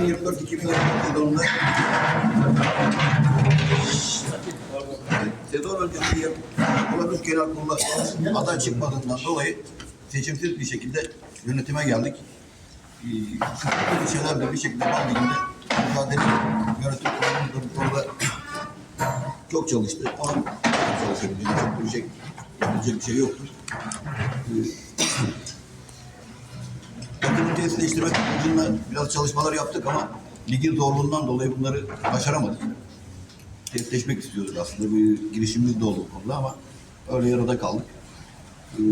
2024-2025 sezonunda sezon öncesi Olabilir Genel Kurulu'na aday çıkmadığından dolayı seçimsiz bir şekilde yönetime geldik. Ee, Bu şeylerle bir şekilde Van Ligi'nde mücadele yönetim kurulumuz da bu konuda çok çalıştı. Ama çok çalışabildi. Çok bir şey, bir şey yoktu. Takımı tesisleştirmek konusunda biraz çalışmalar yaptık ama ligin zorluğundan dolayı bunları başaramadık. Tesisleşmek istiyorduk aslında. Bir girişimimiz de oldu bu konuda ama öyle yarıda kaldık. Ee,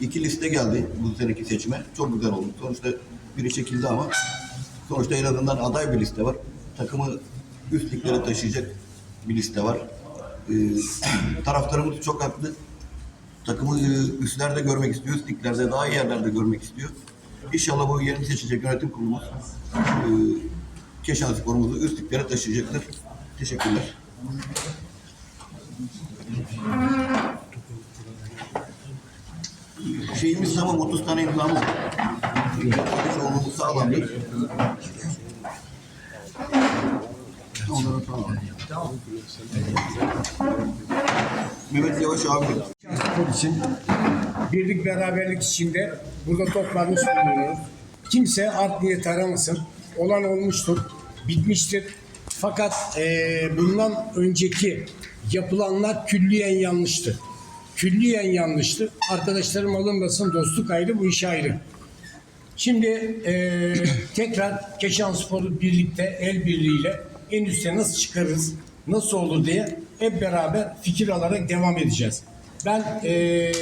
İki liste geldi bu seneki seçime. Çok güzel oldu. Sonuçta biri çekildi ama sonuçta en azından aday bir liste var. Takımı üst liglere taşıyacak bir liste var. Ee, taraftarımız çok haklı. Takımı e, üstlerde görmek istiyor, üst liglerde daha iyi yerlerde görmek istiyor. İnşallah bu yeni seçecek yönetim kurulumuz e, Keşan sporumuzu üst liglere taşıyacaktır. Teşekkürler. Şeyimiz tamam 30 tane imzamız var. Çoğunluğumuz sağlamdır. Onları tamam. Mehmet Yavaş abi. Spor için birlik beraberlik içinde burada toplanmış bulunuyoruz. Kimse art niyet aramasın. Olan olmuştur, bitmiştir. Fakat eee, bundan önceki yapılanlar külliyen yanlıştı. Külliyen yanlıştı. Arkadaşlarım alınmasın, dostluk ayrı, bu iş ayrı. Şimdi eee, tekrar Keşan Spor'u birlikte, el birliğiyle en üste nasıl çıkarız, nasıl olur diye hep beraber fikir alarak devam edeceğiz. Ben eee,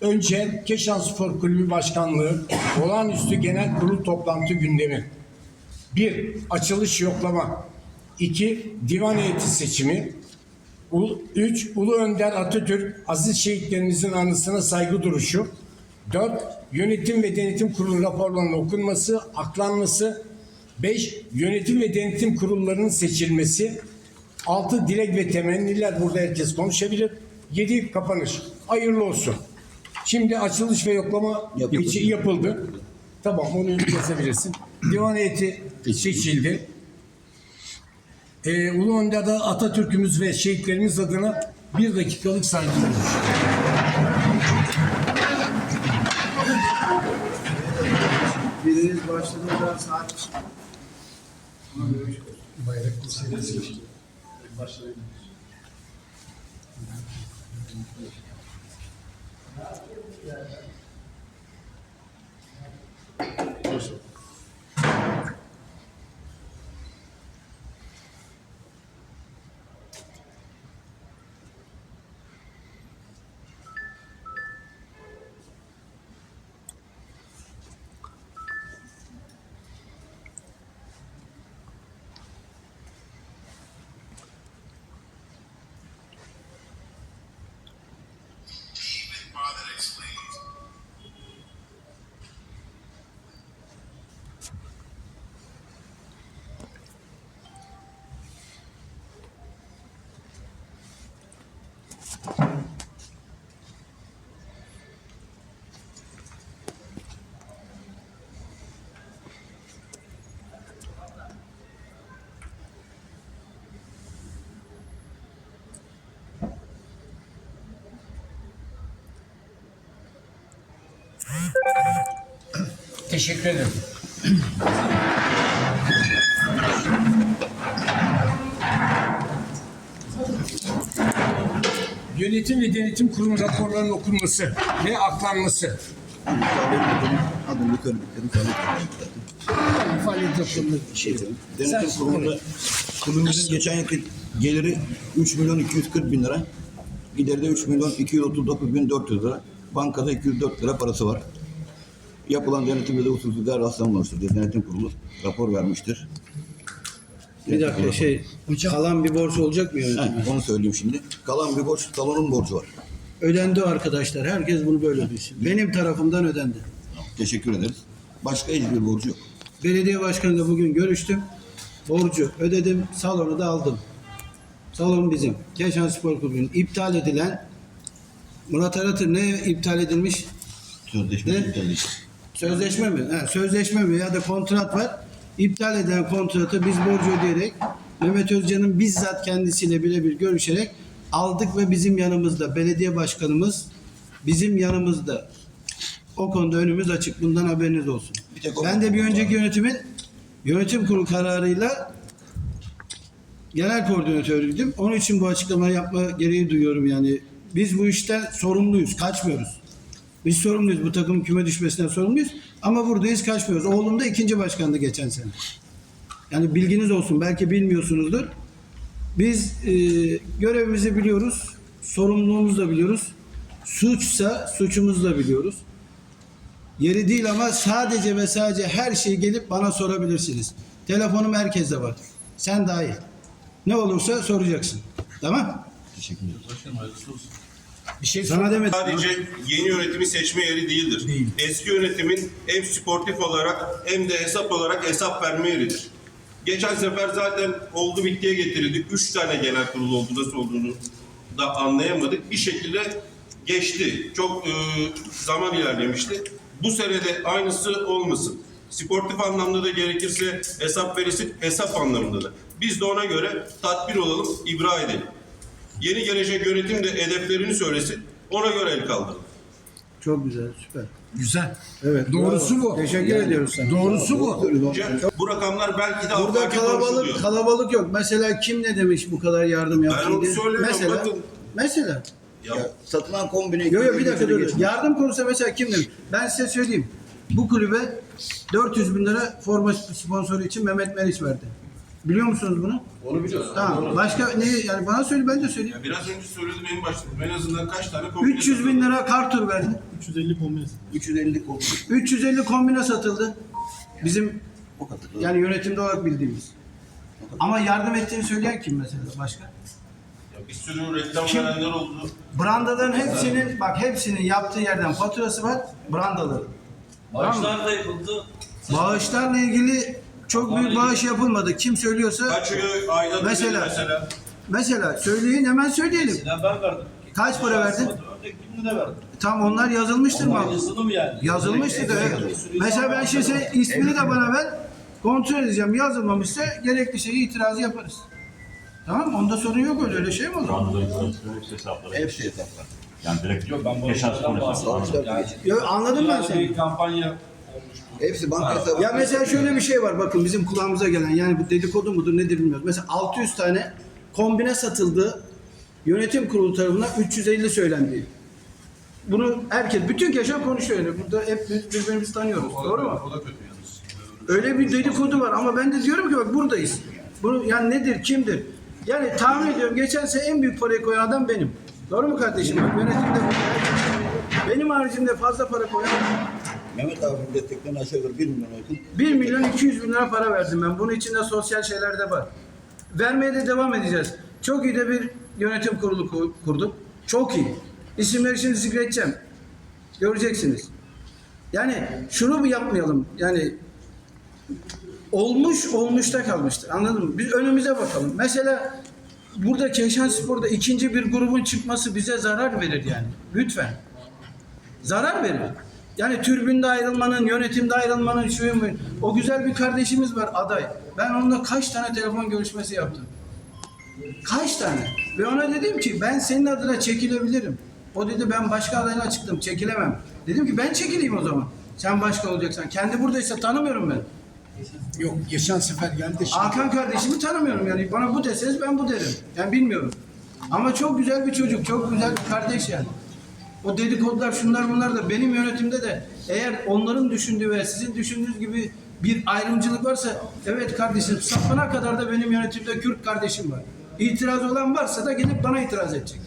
önce Keşan Spor Kulübü Başkanlığı olağanüstü genel kurul toplantı gündemi. Bir, açılış yoklama. İki, divan heyeti seçimi. Üç, Ulu Önder Atatürk aziz şehitlerimizin anısına saygı duruşu. Dört, yönetim ve denetim kurulu raporlarının okunması, aklanması. Beş, yönetim ve denetim kurullarının seçilmesi. Altı, dilek ve temenniler burada herkes konuşabilir. Yedi, kapanış. Hayırlı olsun. Şimdi açılış ve yoklama Yapıldı. içi yapıldı. Tamam onu yazabilirsin. Divan heyeti seçildi. Ee, Ulu Önder'de Atatürk'ümüz ve şehitlerimiz adına bir dakikalık saygı duruşu. Biriniz başladığında saat Poxa. Teşekkür ederim. Yönetim ve denetim kurumu raporlarının okunması ve aklanması. Adını yukarı dikledim. Faaliyet raporları. Şey, denetim kurulunda kulübümüzün geçen yılki geliri 3 milyon 240 bin lira. Gideri de 3 milyon 239 bin 400 lira. Bankada 204 lira parası var. Yapılan denetimde de usulsüzlükler rastlanmamıştır diye denetim kurulu rapor vermiştir. bir dakika şey kalan bir borç olacak mı? Heh, onu söyleyeyim şimdi. Kalan bir borç, salonun borcu var. Ödendi arkadaşlar. Herkes bunu böyle bilsin. Benim tarafımdan ödendi. Teşekkür ederiz. Başka hiçbir borcu yok. Belediye başkanıyla bugün görüştüm. Borcu ödedim. Salonu da aldım. Salon bizim. Keşan Spor Kulübü'nün iptal edilen Murat Aratır ne iptal edilmiş? Sözleşme Ne? iptal edildi. Sözleşme mi? Ha, sözleşme mi ya da kontrat var. İptal edilen kontratı biz borcu ödeyerek Mehmet Özcan'ın bizzat kendisiyle birebir görüşerek aldık ve bizim yanımızda belediye başkanımız bizim yanımızda. O konuda önümüz açık. Bundan haberiniz olsun. Ben de bir önceki yönetimin yönetim kurulu kararıyla genel koordinatörüydüm. Onun için bu açıklamayı yapma gereği duyuyorum yani. Biz bu işten sorumluyuz, kaçmıyoruz. Biz sorumluyuz. Bu takımın küme düşmesinden sorumluyuz. Ama buradayız, kaçmıyoruz. Oğlum da ikinci başkandı geçen sene. Yani bilginiz olsun. Belki bilmiyorsunuzdur. Biz e, görevimizi biliyoruz. Sorumluluğumuzu da biliyoruz. Suçsa suçumuzu da biliyoruz. Yeri değil ama sadece ve sadece her şeyi gelip bana sorabilirsiniz. Telefonum herkeste var. Sen dahil. Ne olursa soracaksın. Tamam? Bir şey Sana demedim. Sadece yeni yönetimi seçme yeri değildir. Eski yönetimin hem sportif olarak hem de hesap olarak hesap verme yeridir. Geçen sefer zaten oldu bittiye getirildi. Üç tane genel kurul oldu. Nasıl olduğunu da anlayamadık. Bir şekilde geçti. Çok e, zaman ilerlemişti. Bu sene de aynısı olmasın. Sportif anlamda da gerekirse hesap verilsin, hesap anlamında da. Biz de ona göre tatbir olalım, ibra edelim. Yeni gelecek yönetim de hedeflerini söylesin. Ona göre el kaldırın. Çok güzel, süper. güzel. Evet. Doğrusu bravo. bu. Teşekkür ediyoruz sana. Doğrusu bu. Bu rakamlar belki de Burada afaki kalabalık konuşuluyor. kalabalık yok. Mesela kim ne demiş bu kadar yardım yaptı onu diye. söylemiyorum, Mesela, bakın. mesela. Ya, Ya, satılan kombine... Yok yok bir dakika dur. Yardım konusunda mesela kim demiş? Ben size söyleyeyim. Bu kulübe 400 bin lira forma sponsoru için Mehmet Meriç verdi. Biliyor musunuz bunu? onu biliyorsun. Tamam. Başka ne yani bana söyle ben de söyleyeyim. Ya biraz önce söyledim en başta. En azından kaç tane kombine 300 bin lira kartur verdi. 350 kombine. 350 kombine satıldı. Bizim O kadar. yani yönetimde olarak bildiğimiz. Ama yardım ettiğini söyleyen kim mesela başka? Ya bir sürü reklam Kim? verenler oldu. Brandaların hepsinin bak hepsinin yaptığı yerden faturası var. Brandaların. Maaşlar da yapıldı. Bağışlarla ilgili çok büyük bağış yapılmadı. Kim söylüyorsa Kaç ayda Mesela- mesela. mesela. mesela söyleyin hemen söyleyelim. Sinan ben verdim. Kaç para verdin? Verdim. Tam onlar yazılmıştır mı? Aynısını mı yani? Yazılmıştır da. evet. Mesela ben şimdi senin ismini de bana ver. Kontrol edeceğim. Yazılmamışsa gerekli şeyi itirazı yaparız. Tamam mı? Onda sorun yok öyle. Öyle şey mi olur? Hepsi hesapları. Hepsi hesaplar. Yani direkt Yok ben bu hesaplardan sonrası. bahsediyorum. Yani, Yo, anladım ben seni. bir kampanya Hepsi banka hesabı. Ya mesela şöyle bir şey var bakın bizim kulağımıza gelen yani bu dedikodu mudur nedir bilmiyoruz. Mesela 600 tane kombine satıldı yönetim kurulu tarafından 350 söylendi. Bunu herkes, bütün keşan konuşuyor yani. Burada hep birbirimizi tanıyoruz. Doğru mu? O da kötü yalnız. Öyle bir dedikodu var ama ben de diyorum ki bak buradayız. Bunu yani nedir, kimdir? Yani tahmin ediyorum geçen sene en büyük parayı koyan adam benim. Doğru mu kardeşim? Bak yönetimde bu. Benim haricimde fazla para koyan Mehmet abi desteklerini aşağı yukarı 1 milyon yakın. 1 milyon 200 bin lira para verdim ben. Bunun içinde sosyal şeyler de var. Vermeye de devam edeceğiz. Çok iyi de bir yönetim kurulu ku- kurduk. Çok iyi. İsimleri şimdi zikredeceğim. Göreceksiniz. Yani şunu yapmayalım. Yani olmuş olmuşta kalmıştır. Anladın mı? Biz önümüze bakalım. Mesela burada Keşan Spor'da ikinci bir grubun çıkması bize zarar verir yani. Lütfen zarar verir. Yani türbünde ayrılmanın, yönetimde ayrılmanın şu mu? O güzel bir kardeşimiz var aday. Ben onunla kaç tane telefon görüşmesi yaptım. Kaç tane? Ve ona dedim ki ben senin adına çekilebilirim. O dedi ben başka adayla çıktım çekilemem. Dedim ki ben çekileyim o zaman. Sen başka olacaksan. Kendi buradaysa tanımıyorum ben. Yok geçen sefer geldi. Şimdi. Hakan kardeşimi tanımıyorum yani. Bana bu deseniz ben bu derim. Yani bilmiyorum. Ama çok güzel bir çocuk, çok güzel bir kardeş yani. O dedikodular şunlar bunlar da benim yönetimde de eğer onların düşündüğü ve sizin düşündüğünüz gibi bir ayrımcılık varsa evet kardeşim sapına kadar da benim yönetimde Kürt kardeşim var. İtiraz olan varsa da gelip bana itiraz edecek.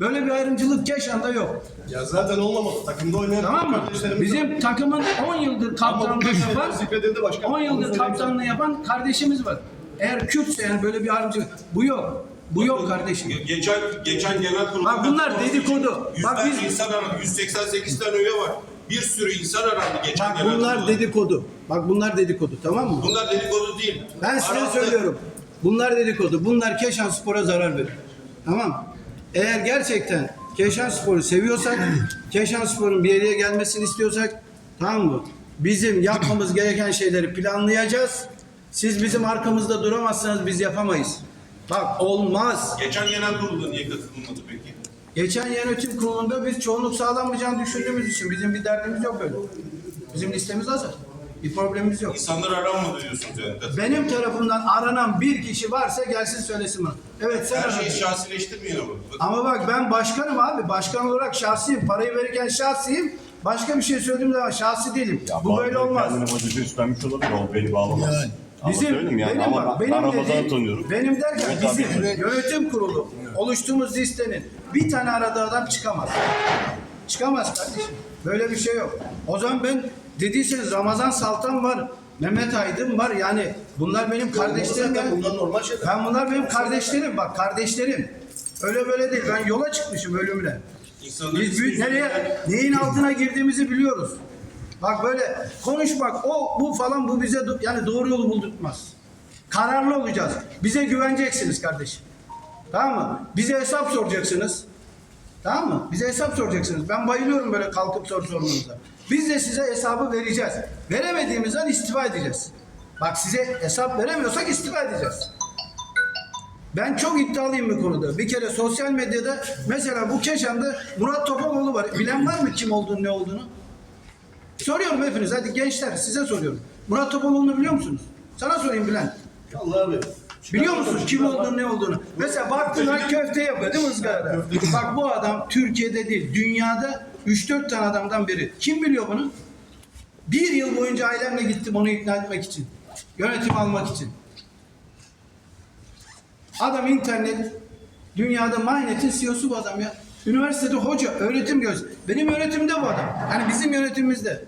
Böyle bir ayrımcılık Keşan'da yok. Ya zaten olmamalı. Takımda oynayan Tamam mı? Bizim takımın 10 yıldır kaptanlığı yapan zikredildi başkan. 10 yıldır kaptanlığı yapan kardeşimiz var. Eğer Kürtse yani böyle bir ayrımcılık bu yok. Bu yok kardeşim. Ge- Geçen geçen genel kurulda Bak bunlar katılması dedikodu. Bak yüzlerce biz- insan arandı. 188 tane üye var. Bir sürü insan arandı geçen Bak genel bunlar kurulda. dedikodu. Bak bunlar dedikodu tamam mı? Bunlar dedikodu değil. Ben size Arandı. söylüyorum. Bunlar dedikodu. Bunlar Keşan Spor'a zarar verir. Tamam. Eğer gerçekten Keşan Spor'u seviyorsak, Keşan Spor'un bir yere gelmesini istiyorsak tamam mı? Bizim yapmamız gereken şeyleri planlayacağız. Siz bizim arkamızda duramazsanız biz yapamayız. Bak olmaz. Geçen genel kurulda niye katılmadı peki? Geçen yönetim kurulunda biz çoğunluk sağlanmayacağını düşündüğümüz için bizim bir derdimiz yok öyle. Bizim listemiz hazır. Bir problemimiz yok. İnsanlar aranmadı diyorsunuz yani. Katılmadı. Benim tarafımdan aranan bir kişi varsa gelsin söylesin bana. Evet sen Her şeyi şahsileştirmeyin ama. Ama bak ben başkanım abi. Başkan olarak şahsiyim. Parayı verirken şahsiyim. Başka bir şey söylediğim zaman şahsi değilim. Bu böyle olmaz. Kendini vazife üstlenmiş olabilir. O beni bağlamaz. Ama Bizim, söyleyeyim yani. benim Ama bak, ben benim Ramazan'ı dediğim, tanıyorum. benim derken Evet, bizim yönetim kurulu oluştuğumuz listenin bir tane aradığı adam çıkamaz. Çıkamaz kardeşim. Böyle bir şey yok. O zaman ben dediyseniz Ramazan Saltan var, Mehmet Aydın var. Yani bunlar benim kardeşlerim. ya. Bunlar normal şeyler. Ben bunlar benim kardeşlerim. Bak kardeşlerim. Öyle böyle değil. Ben yola çıkmışım ölümle. Biz büyük, nereye, neyin altına girdiğimizi biliyoruz. Bak böyle konuşmak, o, bu falan bu bize yani doğru yolu buldurtmaz. Kararlı olacağız. Bize güveneceksiniz kardeşim. Tamam mı? Bize hesap soracaksınız. Tamam mı? Bize hesap soracaksınız. Ben bayılıyorum böyle kalkıp soru sormanıza. Biz de size hesabı vereceğiz. Veremediğimiz an istifa edeceğiz. Bak size hesap veremiyorsak istifa edeceğiz. Ben çok iddialıyım bu konuda. Bir kere sosyal medyada mesela bu Keşan'da Murat Topaloğlu var. Bilen var mı kim olduğunu ne olduğunu? Soruyorum hepiniz. Hadi gençler size soruyorum. Murat Topaloğlu'nu biliyor musunuz? Sana sorayım Bülent. Allah abi. Biliyor musun kim olduğunu ne olduğunu? Mesela baktın lan köfte yapıyor değil mi ızgarada? Bak bu adam Türkiye'de değil dünyada 3-4 tane adamdan biri. Kim biliyor bunu? Bir yıl boyunca ailemle gittim onu ikna etmek için. Yönetim almak için. Adam internet dünyada Mynet'in CEO'su bu adam ya. Üniversitede hoca, öğretim göz. Benim öğretimde bu adam. Hani bizim yönetimimizde.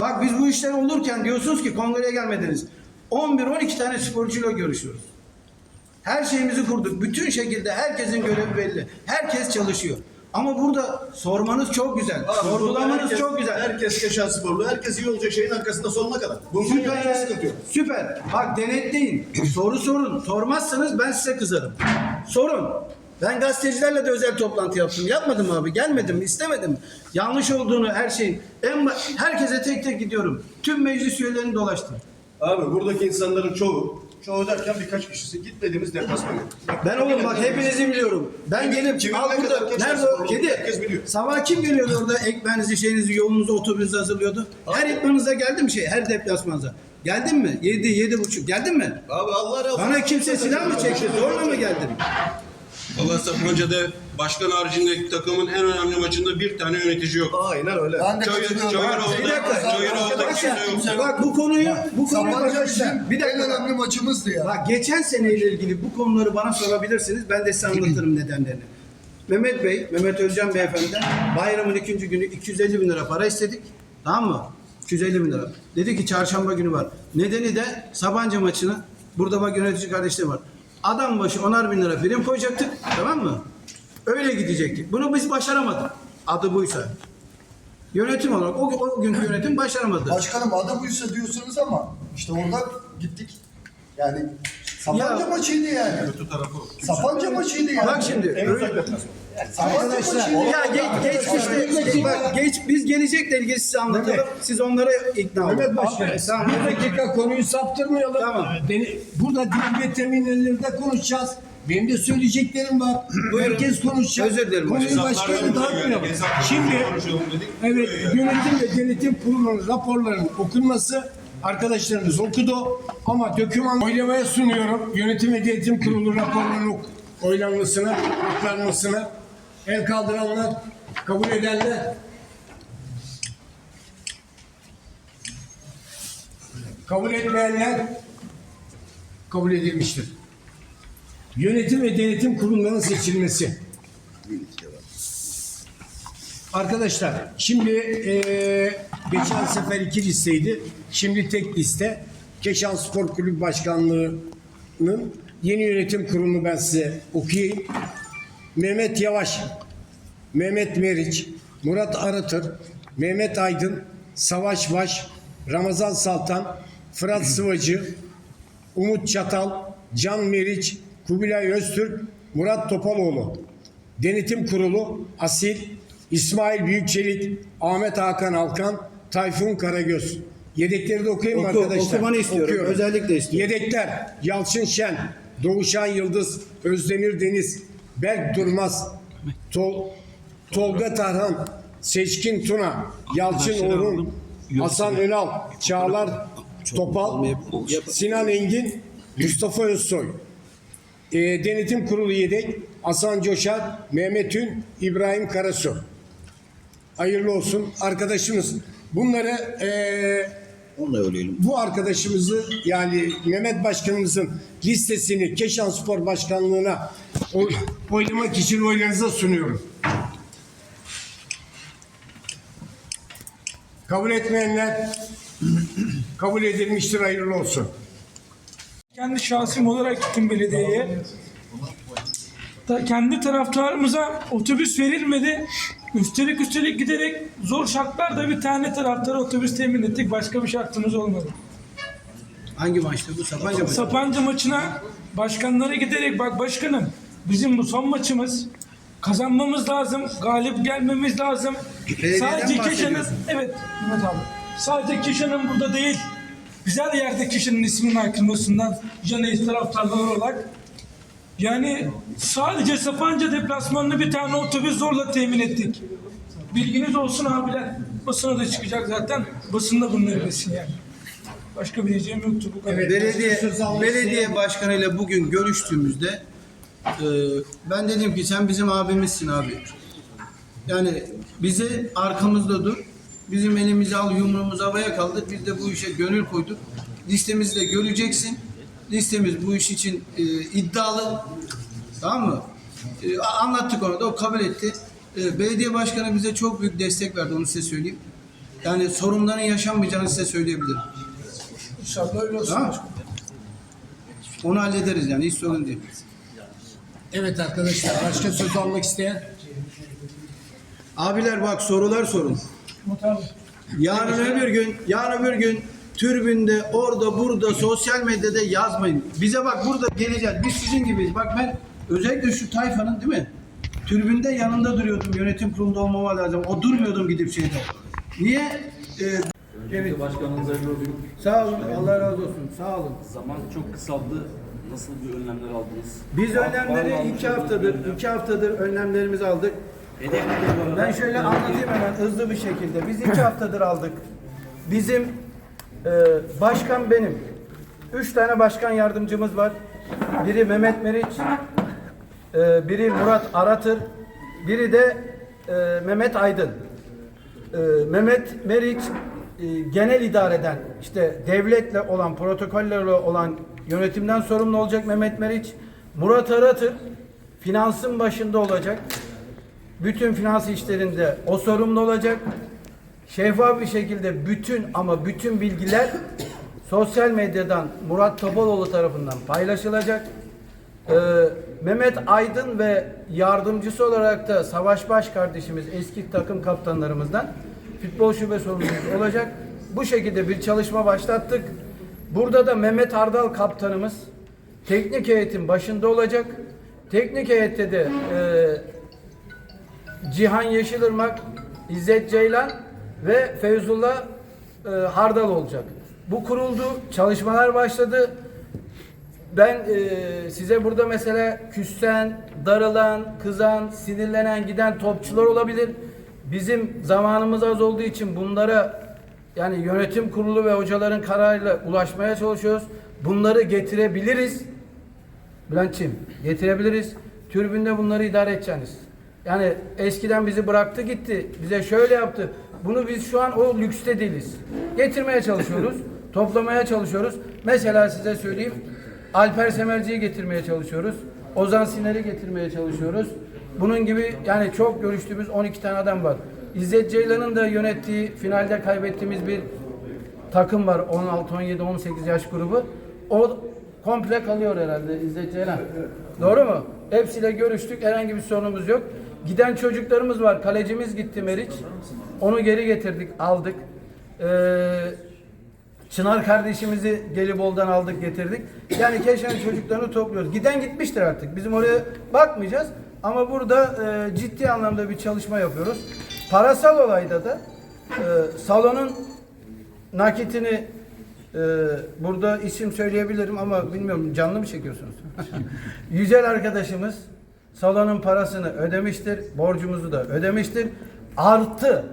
Bak biz bu işler olurken diyorsunuz ki kongreye gelmediniz. 11-12 tane sporcuyla görüşüyoruz. Her şeyimizi kurduk. Bütün şekilde herkesin görevi belli. Herkes çalışıyor. Ama burada sormanız çok güzel. Sorgulamanız Herkes- çok güzel. Herkes Keşan Sporlu. Herkes iyi olacak şeyin arkasında sonuna kadar. Bunun Süper. Süper. Bak denetleyin. Soru sorun. Sormazsanız ben size kızarım. Sorun. Ben gazetecilerle de özel toplantı yaptım. Yapmadım abi. Gelmedim istemedim. Yanlış olduğunu her şeyin. En herkese tek tek gidiyorum. Tüm meclis üyelerini dolaştım. Abi buradaki insanların çoğu, çoğu derken birkaç kişisi gitmediğimiz deplasman yok. Ben oğlum bak hepinizi biliyorum. Ben gelip Kimin al ne burada kadar nerede o kedi? herkes biliyor. Sabah kim geliyordu orada ekmeğinizi şeyinizi yolunuzu otobüsü hazırlıyordu? Her ekmeğinize geldi mi şey? Her deplasmanıza. Geldin mi? Yedi, yedi buçuk. Geldin mi? Abi Allah razı olsun. Bana kimse silah mı çekti? Zorla mı geldin? Valla Sapanca'da başkan haricindeki takımın en önemli maçında bir tane yönetici yok. Aynen öyle. Ben de Çayır, katılıyorum. Çayırova'da, Bir dakika. Bak, kimse yok. bak bu konuyu bu konuyu Sabancı arkadaşlar bir bizim en dakika. önemli maçımızdı ya. Bak geçen seneyle ilgili bu konuları bana sorabilirsiniz. Ben de size anlatırım nedenlerini. Mehmet Bey, Mehmet Özcan Beyefendi'den bayramın ikinci günü 250 bin lira para istedik. Tamam mı? 250 bin lira. Dedi ki çarşamba günü var. Nedeni de Sabancı maçını burada bak yönetici kardeşlerim var. Adam başı onar bin lira prim koyacaktık. Tamam mı? Öyle gidecektik. Bunu biz başaramadık. Adı buysa. Yönetim olarak o, o günkü yönetim başaramadı. Başkanım adı buysa diyorsunuz ama işte orada gittik. Yani Sapanca Ya- maçıydı yani. Kötü tarafı. Sapanca maçıydı yani. Bak şimdi. En öyle- maçıydı. Ya geç, geç işte. Bak geç biz gelecekle ilgili size anlatalım. Siz onlara ikna olun. Mehmet Başkan, Tamam. bir dakika konuyu saptırmayalım. Tamam. Beni, burada dil ve teminlerinde konuşacağız. Benim de söyleyeceklerim var. Herkes konuşacak. Özür dilerim Konuyu başka yere Hesaplarla dağıtmayalım. Şimdi evet yönetim ve denetim kurulunun raporlarının okunması arkadaşlarımız okudu ama döküman oylamaya sunuyorum. Yönetim ve denetim kurulu raporlarının oylanmasını, aklanmasını el kaldıranlar, kabul edenler kabul etmeyenler kabul edilmiştir. Yönetim ve denetim kurullarının seçilmesi. Arkadaşlar şimdi eee, geçen sefer iki listeydi. Şimdi tek liste. Keşan Spor Kulübü Başkanlığı'nın yeni yönetim kurulunu ben size okuyayım. Mehmet Yavaş, Mehmet Meriç, Murat Aratır, Mehmet Aydın, Savaş Baş, Ramazan Saltan, Fırat Sıvacı, Umut Çatal, Can Meriç, Kubilay Öztürk, Murat Topaloğlu. Denetim Kurulu Asil, İsmail Büyükçelik, Ahmet Hakan Alkan, Tayfun Karagöz. Yedekleri de okuyayım mı Oku, arkadaşlar? okumanı istiyorum. Okuyorum. Özellikle istiyorum. Yedekler Yalçın Şen, Doğuşan Yıldız, Özdemir Deniz, Berk Durmaz, Tol, Tolga Tarhan, Seçkin Tuna, Yalçın Orhun, Hasan Önal, Çağlar Topal, Sinan Engin, Mustafa Özsoy. E, denetim kurulu yedek Hasan Coşar, Mehmet Ün, İbrahim Karasu. Hayırlı olsun arkadaşımız. Bunları e, Onu da öğrenelim. bu arkadaşımızı yani Mehmet Başkanımızın listesini Keşan Spor Başkanlığı'na oy- oylamak için oylarınıza sunuyorum. Kabul etmeyenler kabul edilmiştir hayırlı olsun. Kendi şahsım olarak gittim belediyeye. Da kendi taraftarımıza otobüs verilmedi. Üstelik üstelik giderek zor şartlarda bir tane taraftara otobüs temin ettik. Başka bir şartımız olmadı. Hangi maçtı bu? Sapanca maçı. Sapanca maçına başkanlara giderek bak başkanım bizim bu son maçımız kazanmamız lazım. Galip gelmemiz lazım. Sadece bahsediyorsun. evet Mehmet abi. Sadece Keşan'ın burada değil güzel yerde Keşan'ın isminin haykırmasından Caneyiz taraftarları olarak yani sadece Sapanca deplasmanını bir tane otobüs zorla temin ettik. Bilginiz olsun abiler. Basına da çıkacak zaten. Basında bunları bilsin yani. Başka bileceğim yoktu bu kadar. Belediye, belediye başkanıyla bugün görüştüğümüzde e, ben dedim ki sen bizim abimizsin abi. Yani bizi arkamızda dur. Bizim elimizi al yumruğumuz havaya kaldır. Biz de bu işe gönül koyduk. Listemizi de göreceksin. Listemiz bu iş için e, iddialı. Tamam mı? E, anlattık onu da o kabul etti. E, belediye başkanı bize çok büyük destek verdi onu size söyleyeyim. Yani sorunların yaşanmayacağını size söyleyebilirim. İnşallah öyle olsun. Tamam. Onu hallederiz yani hiç sorun değil. Evet arkadaşlar başka söz almak isteyen Abiler bak sorular sorun. Yarın öbür gün, yarın öbür gün türbünde, orada, burada, sosyal medyada yazmayın. Bize bak burada geleceğiz. Biz sizin gibiyiz. Bak ben özellikle şu tayfanın değil mi? Türbünde yanında duruyordum. Yönetim kurulunda olmama lazım. O durmuyordum gidip şeyde. Niye? Ee, Evet. Başkanınıza gördük. sağ olun. Allah razı olsun. Sağ olun. Zaman çok kısaldı. Nasıl bir önlemler aldınız? Biz önlemleri Var mı iki almış haftadır, iki haftadır önlemlerimizi aldık. Hedef? Ben şöyle anlatayım hemen hızlı bir şekilde. Biz iki haftadır aldık. Bizim e, başkan benim. Üç tane başkan yardımcımız var. Biri Mehmet Meriç, e, biri Murat Aratır, biri de e, Mehmet Aydın. E, Mehmet Meriç genel idareden işte devletle olan protokollerle olan yönetimden sorumlu olacak Mehmet Meriç. Murat Aratır finansın başında olacak. Bütün finans işlerinde o sorumlu olacak. Şeffaf bir şekilde bütün ama bütün bilgiler sosyal medyadan Murat Topaloğlu tarafından paylaşılacak. Ee, Mehmet Aydın ve yardımcısı olarak da Savaş Baş kardeşimiz eski takım kaptanlarımızdan futbol şube sorumlumuz olacak. Bu şekilde bir çalışma başlattık. Burada da Mehmet Ardal kaptanımız teknik heyetin başında olacak. Teknik heyette de e, Cihan Yeşilırmak, İzzet Ceylan ve Feyzullah e, Hardal olacak. Bu kuruldu, çalışmalar başladı. Ben e, size burada mesela küssen, darılan, kızan, sinirlenen, giden topçular olabilir. Bizim zamanımız az olduğu için bunlara yani yönetim kurulu ve hocaların kararıyla ulaşmaya çalışıyoruz. Bunları getirebiliriz. Bülent'ciğim getirebiliriz. Türbünde bunları idare edeceksiniz. Yani eskiden bizi bıraktı gitti. Bize şöyle yaptı. Bunu biz şu an o lükste değiliz. Getirmeye çalışıyoruz. toplamaya çalışıyoruz. Mesela size söyleyeyim. Alper Semerci'yi getirmeye çalışıyoruz. Ozan Siner'i getirmeye çalışıyoruz. Bunun gibi yani çok görüştüğümüz 12 tane adam var. İzzet Ceylan'ın da yönettiği finalde kaybettiğimiz bir takım var 16, 17, 18 yaş grubu. O komple kalıyor herhalde İzzet Ceylan. Doğru mu? Hepsiyle görüştük. Herhangi bir sorunumuz yok. Giden çocuklarımız var. Kalecimiz gitti Meriç. Onu geri getirdik, aldık. Ee, Çınar kardeşimizi Gelibolu'dan aldık getirdik. Yani Keşan çocuklarını topluyoruz. Giden gitmiştir artık. Bizim oraya bakmayacağız. Ama burada e, ciddi anlamda bir çalışma yapıyoruz. Parasal olayda da e, salonun nakitini e, burada isim söyleyebilirim ama bilmiyorum canlı mı çekiyorsunuz? Yücel arkadaşımız salonun parasını ödemiştir. Borcumuzu da ödemiştir. Artı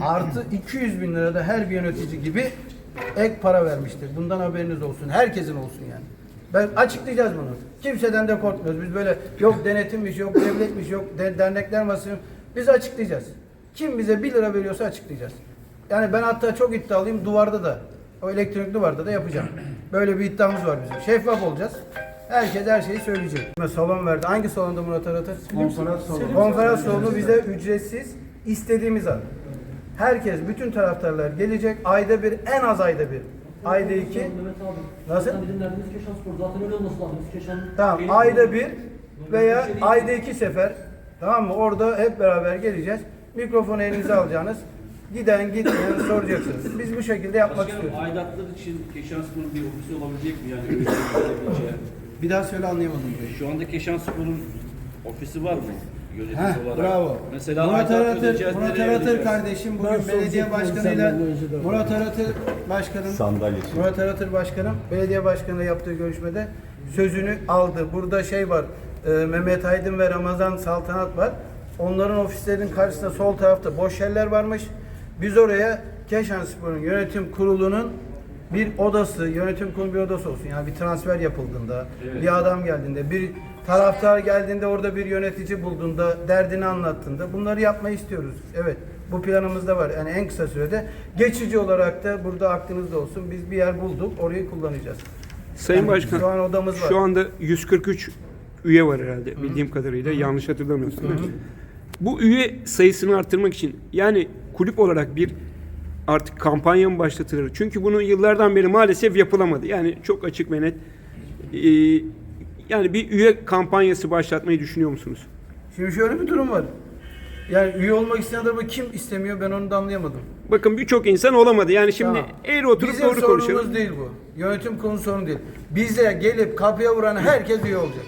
artı 200 bin lirada her bir yönetici gibi ek para vermiştir. Bundan haberiniz olsun. Herkesin olsun yani. Ben açıklayacağız bunu. Kimseden de korkmuyoruz. Biz böyle yok denetimmiş, yok devletmiş, yok de- dernekler masası. Biz açıklayacağız. Kim bize 1 lira veriyorsa açıklayacağız. Yani ben hatta çok iddialıyım duvarda da. O elektronik duvarda da yapacağım. Böyle bir iddiamız var bizim. Şeffaf olacağız. Herkes her şeyi söyleyecek. Salon verdi. Hangi salonda Murat Aratır? Konferans salonu. Konferans salonu bize ücretsiz istediğimiz an. Herkes, bütün taraftarlar gelecek. Ayda bir, en az ayda bir. Ayda iki. Nasıl? Bizim derdimiz Keşan Spor. Zaten öyle olması lazım. Biz Keşan... Tamam, ayda bir veya ayda iki sefer. Tamam mı? Orada hep beraber geleceğiz. Mikrofonu elinize alacaksınız. Giden gitmeyen soracaksınız. Biz bu şekilde yapmak Başkanım istiyoruz. aidatlar için Keşan Spor'un bir ofisi olabilecek mi? Yani öyle bir şey. Bir daha söyle anlayamadım. Şu anda Keşan Spor'un ofisi var mı? Yönetim Heh, olarak. bravo. Mesela Murat aidat Aratır, ödeyeceğiz, Murat nereye Aratır ödeyeceğiz? kardeşim bugün belediye başkanıyla Murat Aratır başkanım Sandalyesi. Murat Aratır başkanım belediye başkanı yaptığı görüşmede sözünü aldı. Burada şey var. e, Mehmet Aydın ve Ramazan Saltanat var. Onların ofislerinin karşısında sol tarafta boş yerler varmış. Biz oraya Keşan Spor'un yönetim kurulunun bir odası, yönetim kurulu bir odası olsun. Yani bir transfer yapıldığında, bir adam geldiğinde, bir taraftar geldiğinde orada bir yönetici bulduğunda, derdini anlattığında bunları yapmayı istiyoruz. Evet. Bu planımızda var. Yani en kısa sürede. Geçici olarak da burada aklınızda olsun. Biz bir yer bulduk. Orayı kullanacağız. Sayın Yani Başkan, şu an odamız var. şu anda 143 üye var herhalde bildiğim kadarıyla. Yanlış hatırlamıyorsam. Bu üye sayısını arttırmak için yani kulüp olarak bir artık kampanya mı başlatılır? Çünkü bunu yıllardan beri maalesef yapılamadı. Yani çok açık ve net. Ee, yani bir üye kampanyası başlatmayı düşünüyor musunuz? Şimdi şöyle bir durum var. Yani üye olmak isteyen adamı kim istemiyor ben onu da anlayamadım. Bakın birçok insan olamadı. Yani şimdi Tamam. eğri oturup Bizim doğru sorunumuz konuşalım. değil bu. Yönetim kurulu sorunu değil. Bize gelip kapıya vuran herkes üye olacak.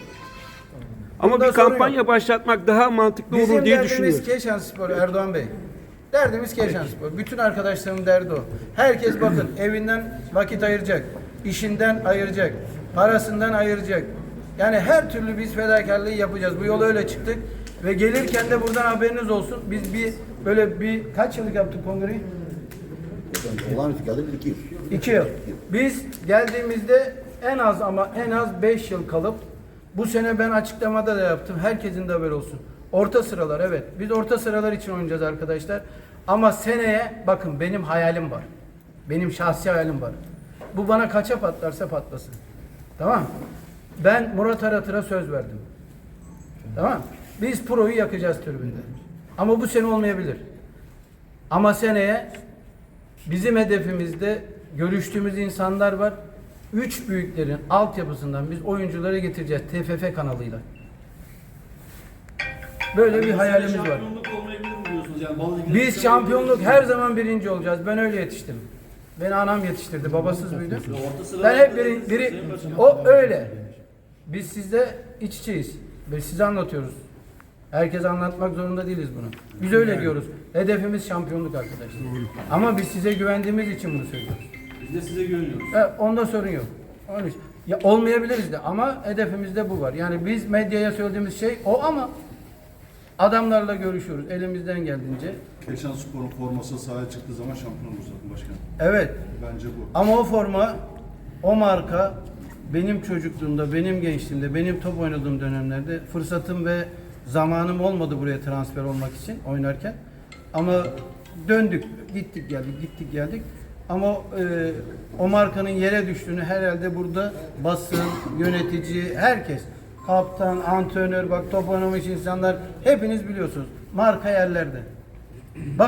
Ama Bunda bir sorun kampanya başlatmak daha mantıklı Bizim olur diye derdimiz düşünüyorum. Keşan Spor Erdoğan Bey. Derdimiz Keşan Spor. Bütün arkadaşlarımın derdi o. Herkes bakın evinden vakit ayıracak. işinden ayıracak. Parasından ayıracak. Yani her türlü biz fedakarlığı yapacağız. Bu yola öyle çıktık. Ve gelirken de buradan haberiniz olsun. Biz bir böyle bir kaç yıllık yaptık kongreyi? Olağanüstü geldi iki yıl. İki yıl. Biz geldiğimizde en az ama en az beş yıl kalıp bu sene ben açıklamada da yaptım. Herkesin de haberi olsun. Orta sıralar evet. Biz orta sıralar için oynayacağız arkadaşlar. Ama seneye bakın benim hayalim var. Benim şahsi hayalim var. Bu bana kaça patlarsa patlasın. Tamam? Ben Murat Aratır'a söz verdim. Tamam? Biz proyu yakacağız tribünde. Ama bu sene olmayabilir. Ama seneye Bizim hedefimizde görüştüğümüz insanlar var. Üç büyüklerin altyapısından biz oyuncuları getireceğiz TFF kanalıyla. Böyle bir hayalimiz var. Şampiyonluk olmayabilir mi diyorsunuz? Yani Biz şampiyonluk her zaman birinci olacağız. Ben öyle yetiştim. Beni anam yetiştirdi. Babasız büyüdüm. Orta Ben hep biri, biri o öyle. Biz sizde iç içeyiz. Biz size anlatıyoruz. Herkes anlatmak zorunda değiliz bunu. Biz öyle diyoruz. Hedefimiz şampiyonluk arkadaşlar. Ama biz size güvendiğimiz için bunu söylüyoruz. Biz de size güveniyoruz. Evet, onda sorun yok. Onun için. Ya olmayabiliriz de ama hedefimizde bu var. Yani biz medyaya söylediğimiz şey o ama adamlarla görüşüyoruz elimizden geldiğince. Keşan Spor'un forması sahaya çıktığı zaman şampiyon olur zaten başkanım. Evet. Bence bu. Ama o forma, o marka benim çocukluğumda, benim gençliğimde, benim top oynadığım dönemlerde fırsatım ve zamanım olmadı buraya transfer olmak için oynarken. Ama döndük, gittik geldik, gittik geldik. Ama e, o markanın yere düştüğünü herhalde burada basın, yönetici, herkes, kaptan, antrenör, bak top oynamış insanlar hepiniz biliyorsunuz. Marka yerlerde. Bak